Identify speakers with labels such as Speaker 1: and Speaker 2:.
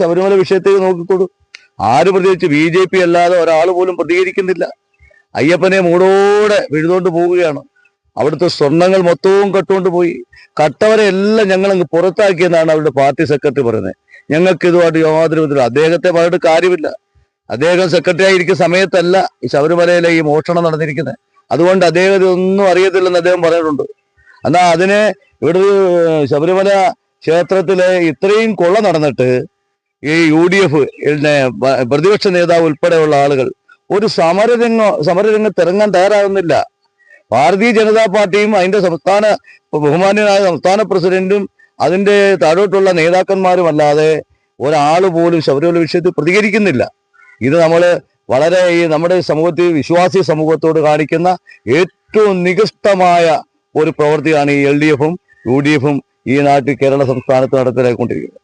Speaker 1: ശബരിമല വിഷയത്തേക്ക് നോക്കിക്കൊടു? ആര് പ്രതികരിച്ച്? B J P അല്ലാതെ ഒരാൾ പോലും പ്രതികരിക്കുന്നില്ല. അയ്യപ്പനെ മൂടോടെ വിഴുതുകൊണ്ട് പോവുകയാണ്. അവിടുത്തെ സ്വർണങ്ങൾ മൊത്തവും കട്ടുകൊണ്ട് പോയി. കട്ടവരെ എല്ലാം ഞങ്ങൾ അങ്ങ് പുറത്താക്കിയെന്നാണ് അവരുടെ പാർട്ടി സെക്രട്ടറി പറയുന്നത്. ഞങ്ങൾക്ക് ഇതുമായിട്ട് യാതൊരു വിധത്തിലും അദ്ദേഹത്തെ പറഞ്ഞിട്ട് കാര്യമില്ല. അദ്ദേഹം സെക്രട്ടറി ആയിരിക്കുന്ന സമയത്തല്ല ഈ ശബരിമലയിലെ ഈ മോഷണം നടന്നിരിക്കുന്നത്. അതുകൊണ്ട് അദ്ദേഹം ഇതൊന്നും അറിയത്തില്ലെന്ന് അദ്ദേഹം പറഞ്ഞിട്ടുണ്ട്. എന്നാൽ അതിനെ ഇവിടെ ശബരിമല ക്ഷേത്രത്തിലെ ഇത്രയും കൊള്ള നടന്നിട്ട് ഈ യു ഡി എഫ് പ്രതിപക്ഷ നേതാവ് ഉൾപ്പെടെയുള്ള ആളുകൾ ഒരു സമരരംഗ സമരരംഗത്ത് ഇറങ്ങാൻ തയ്യാറാകുന്നില്ല ഭാരതീയ ജനതാ പാർട്ടിയും അതിന്റെ സംസ്ഥാന ബഹുമാന്യനായ സംസ്ഥാന പ്രസിഡന്റും അതിന്റെ താഴോട്ടുള്ള നേതാക്കന്മാരും അല്ലാതെ ഒരാൾ പോലും ശബരിമല വിഷയത്തിൽ പ്രതികരിക്കുന്നില്ല. ഇത് നമ്മൾ വളരെ ഈ നമ്മുടെ സമൂഹത്തിൽ വിശ്വാസി സമൂഹത്തോട് കാണിക്കുന്ന ഏറ്റവും നികൃഷ്ടമായ ഒരു പ്രവൃത്തിയാണ് ഈ എൽ ഡി എഫും യു ഡി എഫും ഈ നാട്ടിൽ കേരള സംസ്ഥാനത്ത് നടപ്പിലാക്കിക്കൊണ്ടിരിക്കുന്നത്